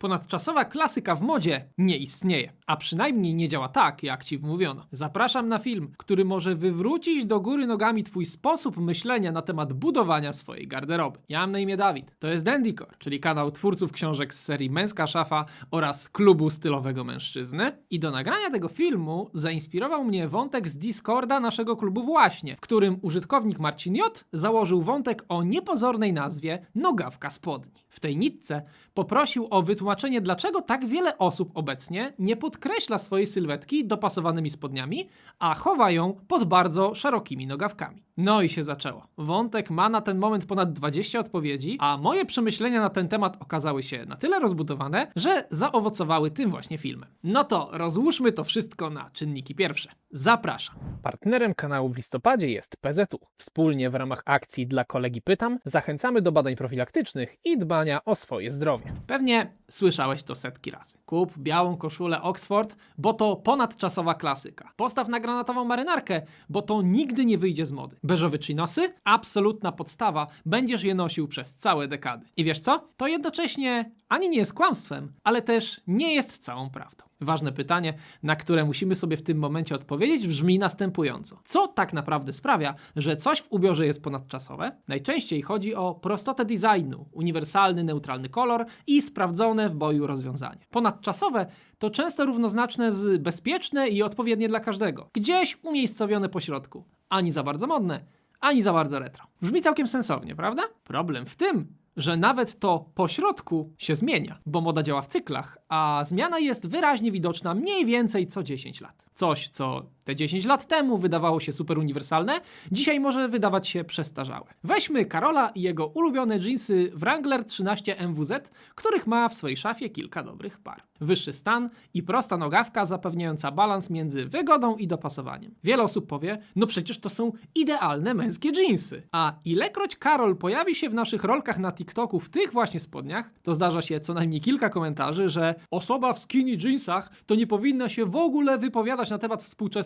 Ponadczasowa klasyka w modzie nie istnieje, a przynajmniej nie działa tak, jak ci wmówiono. Zapraszam na film, który może wywrócić do góry nogami twój sposób myślenia na temat budowania swojej garderoby. Ja mam na imię Dawid, to jest Dandycore, czyli kanał twórców książek z serii Męska Szafa oraz Klubu Stylowego Mężczyzny. I do nagrania tego filmu zainspirował mnie wątek z Discorda naszego klubu właśnie, w którym użytkownik Marcin J. założył wątek o niepozornej nazwie Nogawka Spodni. W tej nitce poprosił o wytłumaczenie, dlaczego tak wiele osób obecnie nie podkreśla swojej sylwetki dopasowanymi spodniami, a chowa ją pod bardzo szerokimi nogawkami. No i się zaczęło. Wątek ma na ten moment ponad 20 odpowiedzi, a moje przemyślenia na ten temat okazały się na tyle rozbudowane, że zaowocowały tym właśnie filmem. No to rozłóżmy to wszystko na czynniki pierwsze. Zapraszam. Partnerem kanału w listopadzie jest PZU. Wspólnie w ramach akcji Dla kolegi pytam zachęcamy do badań profilaktycznych i dbania o swoje zdrowie. Pewnie słyszałeś to setki razy. Kup białą koszulę Oxford, bo to ponadczasowa klasyka. Postaw na granatową marynarkę, bo to nigdy nie wyjdzie z mody. Beżowe chinosy? Absolutna podstawa. Będziesz je nosił przez całe dekady. I wiesz co? To jednocześnie ani nie jest kłamstwem, ale też nie jest całą prawdą. Ważne pytanie, na które musimy sobie w tym momencie odpowiedzieć, brzmi następująco. Co tak naprawdę sprawia, że coś w ubiorze jest ponadczasowe? Najczęściej chodzi o prostotę designu, uniwersalny, neutralny kolor i sprawdzone w boju rozwiązanie. Ponadczasowe to często równoznaczne z bezpieczne i odpowiednie dla każdego. Gdzieś umiejscowione po środku. Ani za bardzo modne, ani za bardzo retro. Brzmi całkiem sensownie, prawda? Problem w tym, że nawet to pośrodku się zmienia, bo moda działa w cyklach, a zmiana jest wyraźnie widoczna mniej więcej co 10 lat. Coś, co te 10 lat temu wydawało się super uniwersalne, dzisiaj może wydawać się przestarzałe. Weźmy Karola i jego ulubione jeansy Wrangler 13 MWZ, których ma w swojej szafie kilka dobrych par. Wyższy stan i prosta nogawka zapewniająca balans między wygodą i dopasowaniem. Wiele osób powie, no przecież to są idealne męskie jeansy. A ilekroć Karol pojawi się w naszych rolkach na TikToku w tych właśnie spodniach, to zdarza się co najmniej kilka komentarzy, że osoba w skinny jeansach to nie powinna się w ogóle wypowiadać na temat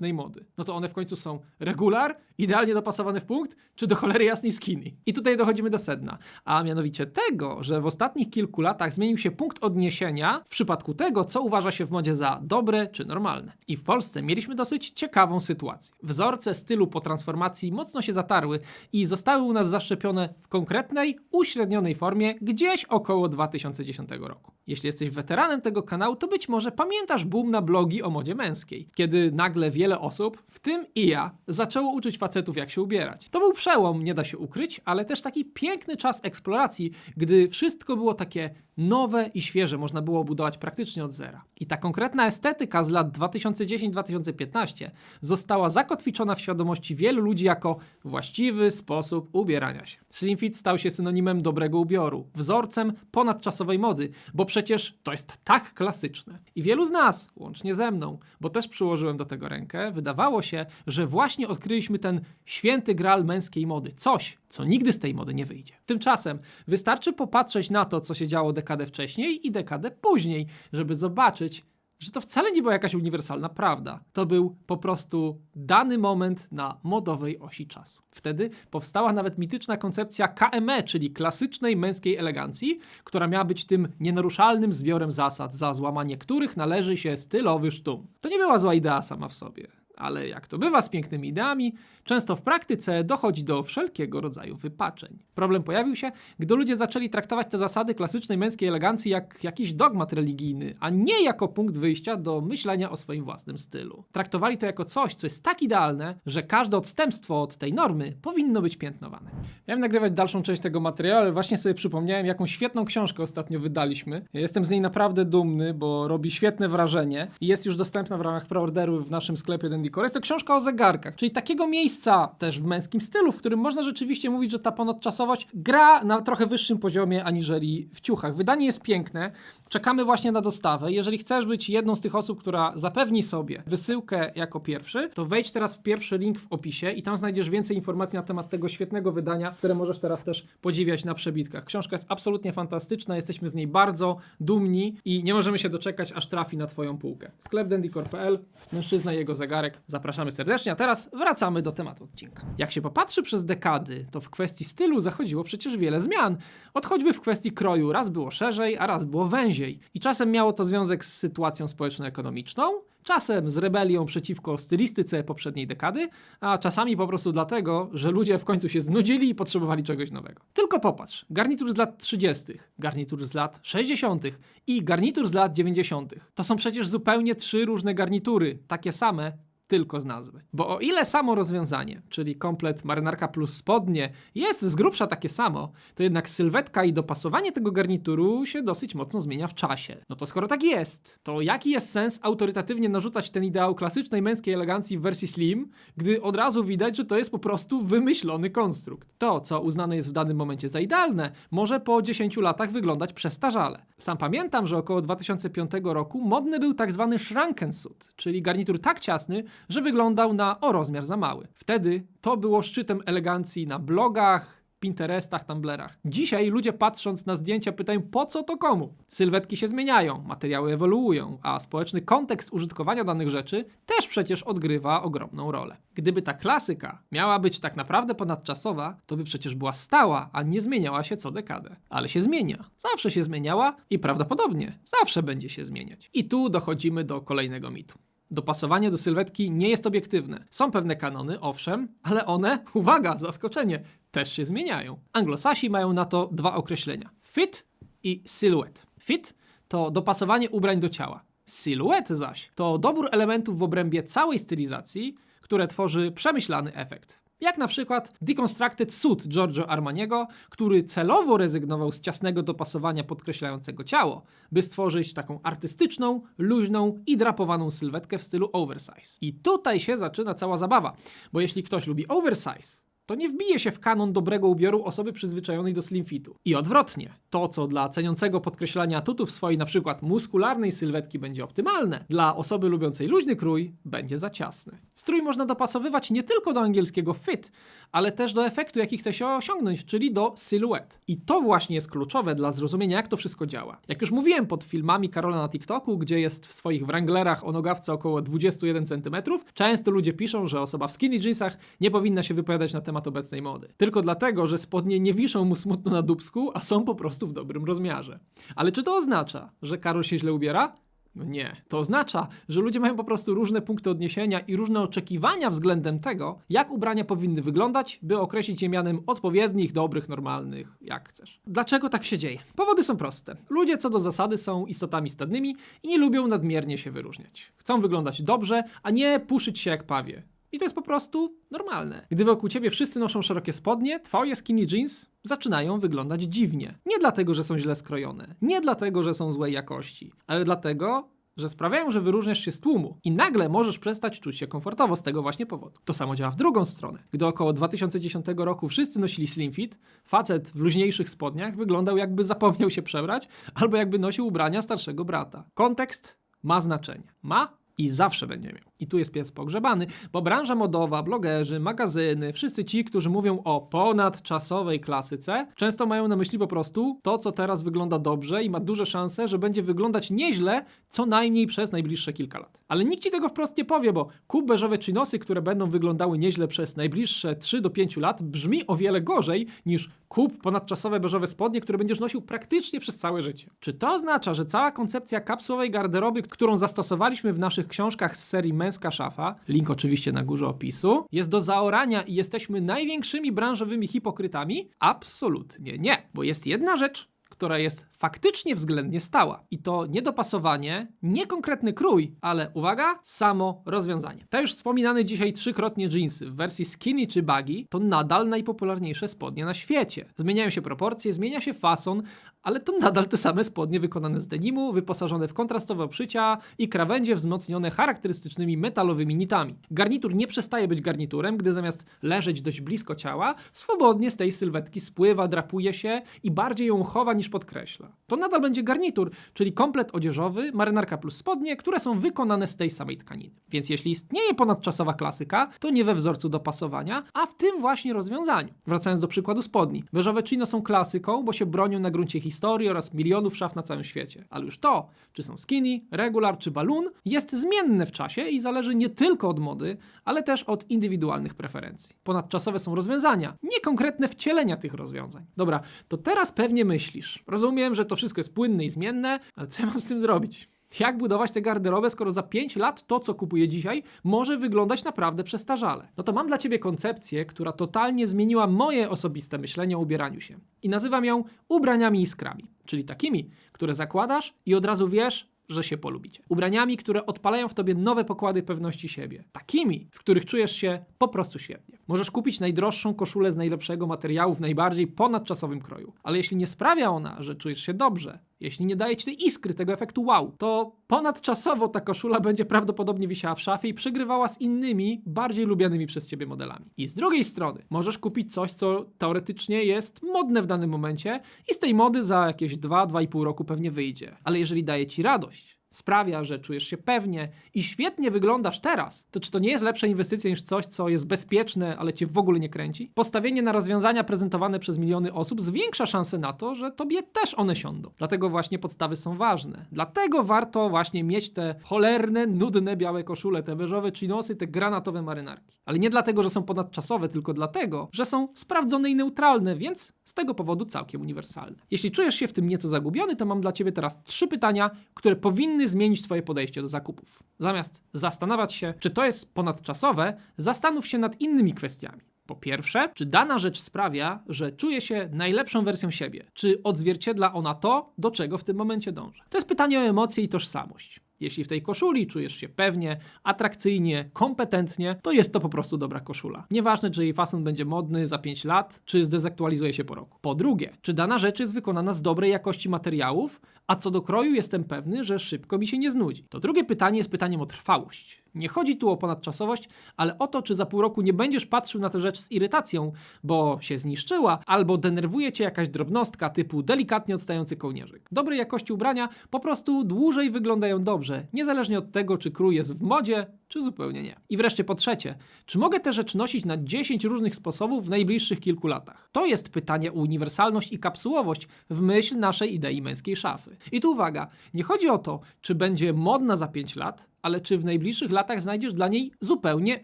mody. No to one w końcu są regular, idealnie dopasowane w punkt, czy do cholery jasnej skinny? I tutaj dochodzimy do sedna, a mianowicie tego, że w ostatnich kilku latach zmienił się punkt odniesienia w przypadku tego, co uważa się w modzie za dobre czy normalne. I w Polsce mieliśmy dosyć ciekawą sytuację. Wzorce stylu po transformacji mocno się zatarły i zostały u nas zaszczepione w konkretnej, uśrednionej formie gdzieś około 2010 roku. Jeśli jesteś weteranem tego kanału, to być może pamiętasz boom na blogi o modzie męskiej, kiedy nagle wiele osób, w tym i ja, zaczęło uczyć facetów jak się ubierać. To był przełom, nie da się ukryć, ale też taki piękny czas eksploracji, gdy wszystko było takie nowe i świeże, można było budować praktycznie od zera. I ta konkretna estetyka z lat 2010-2015 została zakotwiczona w świadomości wielu ludzi jako właściwy sposób ubierania się. Slim fit stał się synonimem dobrego ubioru, wzorcem ponadczasowej mody, bo przecież to jest tak klasyczne. I wielu z nas, łącznie ze mną, bo też przyłożyłem do tego rękę, wydawało się, że właśnie odkryliśmy ten święty gral męskiej mody. Coś, co nigdy z tej mody nie wyjdzie. Tymczasem wystarczy popatrzeć na to, co się działo dekadę wcześniej i dekadę później, żeby zobaczyć, że to wcale nie była jakaś uniwersalna prawda. To był po prostu dany moment na modowej osi czasu. Wtedy powstała nawet mityczna koncepcja KME, czyli klasycznej męskiej elegancji, która miała być tym nienaruszalnym zbiorem zasad, za złamanie których należy się stylowy sztum. To nie była zła idea sama w sobie. Ale jak to bywa z pięknymi ideami, często w praktyce dochodzi do wszelkiego rodzaju wypaczeń. Problem pojawił się, gdy ludzie zaczęli traktować te zasady klasycznej męskiej elegancji jak jakiś dogmat religijny, a nie jako punkt wyjścia do myślenia o swoim własnym stylu. Traktowali to jako coś, co jest tak idealne, że każde odstępstwo od tej normy powinno być piętnowane. Miałem nagrywać dalszą część tego materiału, ale właśnie sobie przypomniałem, jaką świetną książkę ostatnio wydaliśmy. Jestem z niej naprawdę dumny, bo robi świetne wrażenie i jest już dostępna w ramach preorderu w naszym sklepie Dendicore. Jest to książka o zegarkach, czyli takiego miejsca też w męskim stylu, w którym można rzeczywiście mówić, że ta ponadczasowość gra na trochę wyższym poziomie aniżeli w ciuchach. Wydanie jest piękne, czekamy właśnie na dostawę. Jeżeli chcesz być jedną z tych osób, która zapewni sobie wysyłkę jako pierwszy, to wejdź teraz w pierwszy link w opisie i tam znajdziesz więcej informacji na temat tego świetnego wydania, które możesz teraz też podziwiać na przebitkach. Książka jest absolutnie fantastyczna, jesteśmy z niej bardzo dumni i nie możemy się doczekać, aż trafi na Twoją półkę. Sklep dendicore.pl, mężczyzna i jego zegarek. Zapraszamy serdecznie, a teraz wracamy do tematu odcinka. Jak się popatrzy przez dekady, to w kwestii stylu zachodziło przecież wiele zmian. Od choćby w kwestii kroju raz było szerzej, a raz było węziej. I czasem miało to związek z sytuacją społeczno-ekonomiczną, czasem z rebelią przeciwko stylistyce poprzedniej dekady, a czasami po prostu dlatego, że ludzie w końcu się znudzili i potrzebowali czegoś nowego. Tylko popatrz, garnitur z lat 30., garnitur z lat 60. i garnitur z lat 90. To są przecież zupełnie trzy różne garnitury, takie same, tylko z nazwy. Bo o ile samo rozwiązanie, czyli komplet marynarka plus spodnie, jest z grubsza takie samo, to jednak sylwetka i dopasowanie tego garnituru się dosyć mocno zmienia w czasie. No to skoro tak jest, to jaki jest sens autorytatywnie narzucać ten ideał klasycznej męskiej elegancji w wersji slim, gdy od razu widać, że to jest po prostu wymyślony konstrukt. To, co uznane jest w danym momencie za idealne, może po 10 latach wyglądać przestarzale. Sam pamiętam, że około 2005 roku modny był tak zwany shrunken-suit, czyli garnitur tak ciasny, że wyglądał na o rozmiar za mały. Wtedy to było szczytem elegancji na blogach, Pinterestach, Tumblerach. Dzisiaj ludzie patrząc na zdjęcia pytają po co to komu? Sylwetki się zmieniają, materiały ewoluują, a społeczny kontekst użytkowania danych rzeczy też przecież odgrywa ogromną rolę. Gdyby ta klasyka miała być tak naprawdę ponadczasowa, to by przecież była stała, a nie zmieniała się co dekadę. Ale się zmienia. Zawsze się zmieniała i prawdopodobnie zawsze będzie się zmieniać. I tu dochodzimy do kolejnego mitu. Dopasowanie do sylwetki nie jest obiektywne. Są pewne kanony, owszem, ale one, uwaga, zaskoczenie, też się zmieniają. Anglosasi mają na to dwa określenia: fit i silhouette. Fit to dopasowanie ubrań do ciała. Silhouette zaś to dobór elementów w obrębie całej stylizacji, które tworzy przemyślany efekt. Jak na przykład Deconstructed Suit Giorgio Armaniego, który celowo rezygnował z ciasnego dopasowania podkreślającego ciało, by stworzyć taką artystyczną, luźną i drapowaną sylwetkę w stylu oversize. I tutaj się zaczyna cała zabawa, bo jeśli ktoś lubi oversize, to nie wbije się w kanon dobrego ubioru osoby przyzwyczajonej do slim fitu. I odwrotnie, to co dla ceniącego podkreślania atutów swojej na przykład muskularnej sylwetki będzie optymalne, dla osoby lubiącej luźny krój będzie za ciasny. Strój można dopasowywać nie tylko do angielskiego fit, ale też do efektu, jaki chce się osiągnąć, czyli do silhouette. I to właśnie jest kluczowe dla zrozumienia, jak to wszystko działa. Jak już mówiłem pod filmami Karola na TikToku, gdzie jest w swoich wranglerach o nogawce około 21 cm, często ludzie piszą, że osoba w skinny jeansach nie powinna się wypowiadać na temat obecnej mody. Tylko dlatego, że spodnie nie wiszą mu smutno na dubsku, a są po prostu w dobrym rozmiarze. Ale czy to oznacza, że Karol się źle ubiera? No nie. To oznacza, że ludzie mają po prostu różne punkty odniesienia i różne oczekiwania względem tego, jak ubrania powinny wyglądać, by określić je mianem odpowiednich, dobrych, normalnych, jak chcesz. Dlaczego tak się dzieje? Powody są proste. Ludzie co do zasady są istotami stadnymi i nie lubią nadmiernie się wyróżniać. Chcą wyglądać dobrze, a nie puszyć się jak pawie. I to jest po prostu normalne. Gdy wokół ciebie wszyscy noszą szerokie spodnie, twoje skinny jeans zaczynają wyglądać dziwnie. Nie dlatego, że są źle skrojone, nie dlatego, że są złej jakości, ale dlatego, że sprawiają, że wyróżniasz się z tłumu i nagle możesz przestać czuć się komfortowo z tego właśnie powodu. To samo działa w drugą stronę. Gdy około 2010 roku wszyscy nosili slim fit, facet w luźniejszych spodniach wyglądał jakby zapomniał się przebrać albo jakby nosił ubrania starszego brata. Kontekst ma znaczenie. Ma i zawsze będzie miał. I tu jest pies pogrzebany, bo branża modowa, blogerzy, magazyny, wszyscy ci, którzy mówią o ponadczasowej klasyce, często mają na myśli po prostu to, co teraz wygląda dobrze i ma duże szanse, że będzie wyglądać nieźle co najmniej przez najbliższe kilka lat. Ale nikt ci tego wprost nie powie, bo kup beżowe chinosy, które będą wyglądały nieźle przez najbliższe 3 do 5 lat, brzmi o wiele gorzej niż kup ponadczasowe beżowe spodnie, które będziesz nosił praktycznie przez całe życie. Czy to oznacza, że cała koncepcja kapsułowej garderoby, którą zastosowaliśmy w naszych książkach z serii Męska Szafa, link oczywiście na górze opisu, jest do zaorania i jesteśmy największymi branżowymi hipokrytami? Absolutnie nie, bo jest jedna rzecz, która jest faktycznie względnie stała. I to nie dopasowanie, nie konkretny krój, ale uwaga, samo rozwiązanie. Te już wspominane dzisiaj trzykrotnie jeansy w wersji skinny czy baggy to nadal najpopularniejsze spodnie na świecie. Zmieniają się proporcje, zmienia się fason, ale to nadal te same spodnie wykonane z denimu, wyposażone w kontrastowe obszycia i krawędzie wzmocnione charakterystycznymi metalowymi nitami. Garnitur nie przestaje być garniturem, gdy zamiast leżeć dość blisko ciała, swobodnie z tej sylwetki spływa, drapuje się i bardziej ją chowa niż podkreśla. To nadal będzie garnitur, czyli komplet odzieżowy, marynarka plus spodnie, które są wykonane z tej samej tkaniny. Więc jeśli istnieje ponadczasowa klasyka, to nie we wzorcu dopasowania, a w tym właśnie rozwiązaniu. Wracając do przykładu spodni. Beżowe chino są klasyką, bo się bronią na gruncie historii historii oraz milionów szaf na całym świecie. Ale już to, czy są skinny, regular czy balloon, jest zmienne w czasie i zależy nie tylko od mody, ale też od indywidualnych preferencji. Ponadczasowe są rozwiązania, nie konkretne wcielenia tych rozwiązań. Dobra, to teraz pewnie myślisz. Rozumiem, że to wszystko jest płynne i zmienne, ale co ja mam z tym zrobić? Jak budować tę garderobę, skoro za 5 lat to, co kupuję dzisiaj, może wyglądać naprawdę przestarzale? No to mam dla Ciebie koncepcję, która totalnie zmieniła moje osobiste myślenie o ubieraniu się. I nazywam ją ubraniami iskrami, czyli takimi, które zakładasz i od razu wiesz, że się polubicie. Ubraniami, które odpalają w tobie nowe pokłady pewności siebie. Takimi, w których czujesz się po prostu świetnie. Możesz kupić najdroższą koszulę z najlepszego materiału w najbardziej ponadczasowym kroju. Ale jeśli nie sprawia ona, że czujesz się dobrze, jeśli nie daje ci tej iskry, tego efektu wow, to ponadczasowo ta koszula będzie prawdopodobnie wisiała w szafie i przegrywała z innymi, bardziej lubianymi przez ciebie modelami. I z drugiej strony, możesz kupić coś, co teoretycznie jest modne w danym momencie i z tej mody za jakieś 2-2,5 roku pewnie wyjdzie. Ale jeżeli daje ci radość, sprawia, że czujesz się pewnie i świetnie wyglądasz teraz, to czy to nie jest lepsza inwestycja niż coś, co jest bezpieczne, ale cię w ogóle nie kręci? Postawienie na rozwiązania prezentowane przez miliony osób zwiększa szanse na to, że tobie też one siądą. Dlatego właśnie podstawy są ważne. Dlatego warto właśnie mieć te cholerne, nudne białe koszule, te beżowe chinosy, te granatowe marynarki. Ale nie dlatego, że są ponadczasowe, tylko dlatego, że są sprawdzone i neutralne, więc z tego powodu całkiem uniwersalne. Jeśli czujesz się w tym nieco zagubiony, to mam dla ciebie teraz trzy pytania, które powinny zmienić Twoje podejście do zakupów. Zamiast zastanawiać się, czy to jest ponadczasowe, zastanów się nad innymi kwestiami. Po pierwsze, czy dana rzecz sprawia, że czuję się najlepszą wersją siebie? Czy odzwierciedla ona to, do czego w tym momencie dążę? To jest pytanie o emocje i tożsamość. Jeśli w tej koszuli czujesz się pewnie, atrakcyjnie, kompetentnie, to jest to po prostu dobra koszula. Nieważne, czy jej fason będzie modny za 5 lat, czy zdezaktualizuje się po roku. Po drugie, czy dana rzecz jest wykonana z dobrej jakości materiałów, a co do kroju jestem pewny, że szybko mi się nie znudzi. To drugie pytanie jest pytaniem o trwałość. Nie chodzi tu o ponadczasowość, ale o to, czy za pół roku nie będziesz patrzył na tę rzecz z irytacją, bo się zniszczyła, albo denerwuje cię jakaś drobnostka typu delikatnie odstający kołnierzyk. Dobrej jakości ubrania po prostu dłużej wyglądają dobrze, niezależnie od tego, czy krój jest w modzie, czy zupełnie nie. I wreszcie po trzecie, czy mogę tę rzecz nosić na 10 różnych sposobów w najbliższych kilku latach? To jest pytanie o uniwersalność i kapsułowość w myśl naszej idei męskiej szafy. I tu uwaga, nie chodzi o to, czy będzie modna za 5 lat, ale czy w najbliższych latach znajdziesz dla niej zupełnie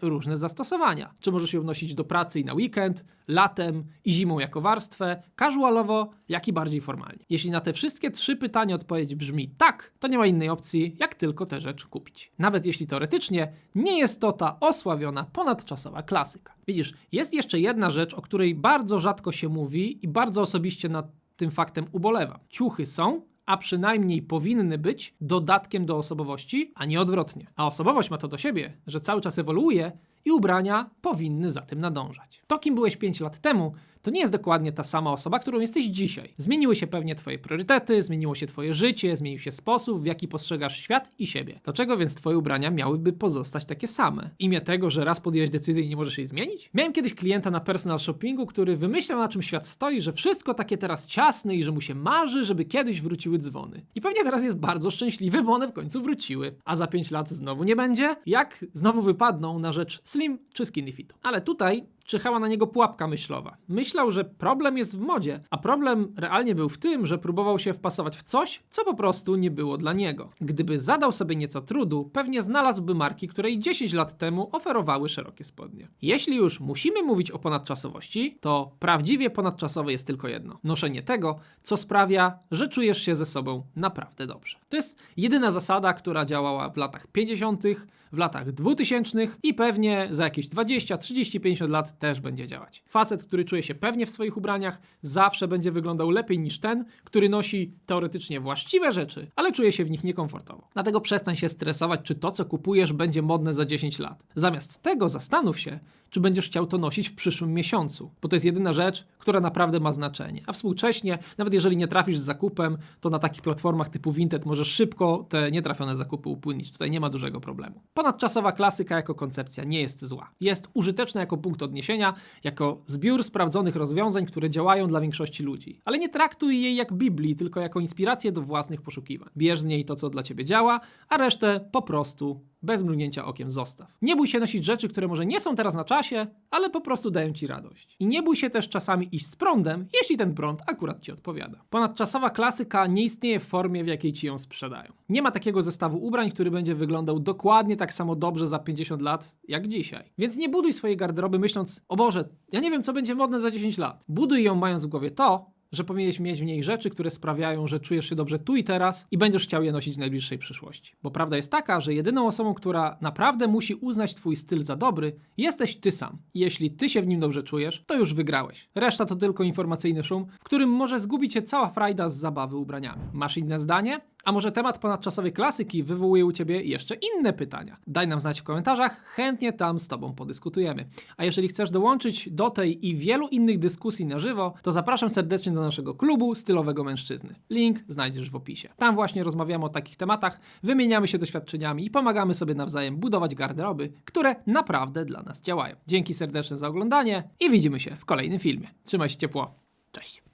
różne zastosowania? Czy możesz ją nosić do pracy i na weekend, latem i zimą jako warstwę, casualowo, jak i bardziej formalnie? Jeśli na te wszystkie trzy pytania odpowiedź brzmi tak, to nie ma innej opcji, jak tylko tę rzecz kupić. Nawet jeśli teoretycznie nie jest to ta osławiona, ponadczasowa klasyka. Widzisz, jest jeszcze jedna rzecz, o której bardzo rzadko się mówi i bardzo osobiście nad tym faktem ubolewam. Ciuchy są, a przynajmniej powinny być dodatkiem do osobowości, a nie odwrotnie. A osobowość ma to do siebie, że cały czas ewoluuje i ubrania powinny za tym nadążać. To, kim byłeś 5 lat temu, to nie jest dokładnie ta sama osoba, którą jesteś dzisiaj. Zmieniły się pewnie Twoje priorytety, zmieniło się Twoje życie, zmienił się sposób, w jaki postrzegasz świat i siebie. Dlaczego więc Twoje ubrania miałyby pozostać takie same? Imię tego, że raz podjąłeś decyzję i nie możesz jej zmienić? Miałem kiedyś klienta na personal shoppingu, który wymyślał na czym świat stoi, że wszystko takie teraz ciasne i że mu się marzy, żeby kiedyś wróciły dzwony. I pewnie teraz jest bardzo szczęśliwy, bo one w końcu wróciły. A za 5 lat znowu nie będzie? Jak znowu wypadną na rzecz slim czy skinny fit? Ale tutaj czyhała na niego pułapka myślowa. Myślał, że problem jest w modzie, a problem realnie był w tym, że próbował się wpasować w coś, co po prostu nie było dla niego. Gdyby zadał sobie nieco trudu, pewnie znalazłby marki, które i 10 lat temu oferowały szerokie spodnie. Jeśli już musimy mówić o ponadczasowości, to prawdziwie ponadczasowe jest tylko jedno: noszenie tego, co sprawia, że czujesz się ze sobą naprawdę dobrze. To jest jedyna zasada, która działała w latach 50., w latach 2000 i pewnie za jakieś 20, 30, 50 lat też będzie działać. Facet, który czuje się pewnie w swoich ubraniach, zawsze będzie wyglądał lepiej niż ten, który nosi teoretycznie właściwe rzeczy, ale czuje się w nich niekomfortowo. Dlatego przestań się stresować, czy to, co kupujesz, będzie modne za 10 lat. Zamiast tego zastanów się, czy będziesz chciał to nosić w przyszłym miesiącu, bo to jest jedyna rzecz, która naprawdę ma znaczenie. A współcześnie, nawet jeżeli nie trafisz z zakupem, to na takich platformach typu Vinted możesz szybko te nietrafione zakupy upłynnić. Tutaj nie ma dużego problemu. Ponadczasowa klasyka jako koncepcja nie jest zła. Jest użyteczna jako punkt odniesienia jako zbiór sprawdzonych rozwiązań, które działają dla większości ludzi. Ale nie traktuj jej jak Biblii, tylko jako inspirację do własnych poszukiwań. Bierz z niej to, co dla ciebie działa, a resztę po prostu bez mrugnięcia okiem zostaw. Nie bój się nosić rzeczy, które może nie są teraz na czasie, ale po prostu dają ci radość. I nie bój się też czasami iść z prądem, jeśli ten prąd akurat ci odpowiada. Ponadczasowa klasyka nie istnieje w formie, w jakiej ci ją sprzedają. Nie ma takiego zestawu ubrań, który będzie wyglądał dokładnie tak samo dobrze za 50 lat jak dzisiaj. Więc nie buduj swojej garderoby myśląc, o Boże, ja nie wiem, co będzie modne za 10 lat. Buduj ją mając w głowie to, że powinieneś mieć w niej rzeczy, które sprawiają, że czujesz się dobrze tu i teraz i będziesz chciał je nosić w najbliższej przyszłości. Bo prawda jest taka, że jedyną osobą, która naprawdę musi uznać twój styl za dobry, jesteś ty sam. Jeśli ty się w nim dobrze czujesz, to już wygrałeś. Reszta to tylko informacyjny szum, w którym może zgubić się cała frajda z zabawy ubraniami. Masz inne zdanie? A może temat ponadczasowej klasyki wywołuje u Ciebie jeszcze inne pytania? Daj nam znać w komentarzach, chętnie tam z Tobą podyskutujemy. A jeżeli chcesz dołączyć do tej i wielu innych dyskusji na żywo, to zapraszam serdecznie do naszego klubu Stylowego Mężczyzny. Link znajdziesz w opisie. Tam właśnie rozmawiamy o takich tematach, wymieniamy się doświadczeniami i pomagamy sobie nawzajem budować garderoby, które naprawdę dla nas działają. Dzięki serdeczne za oglądanie i widzimy się w kolejnym filmie. Trzymaj się ciepło. Cześć.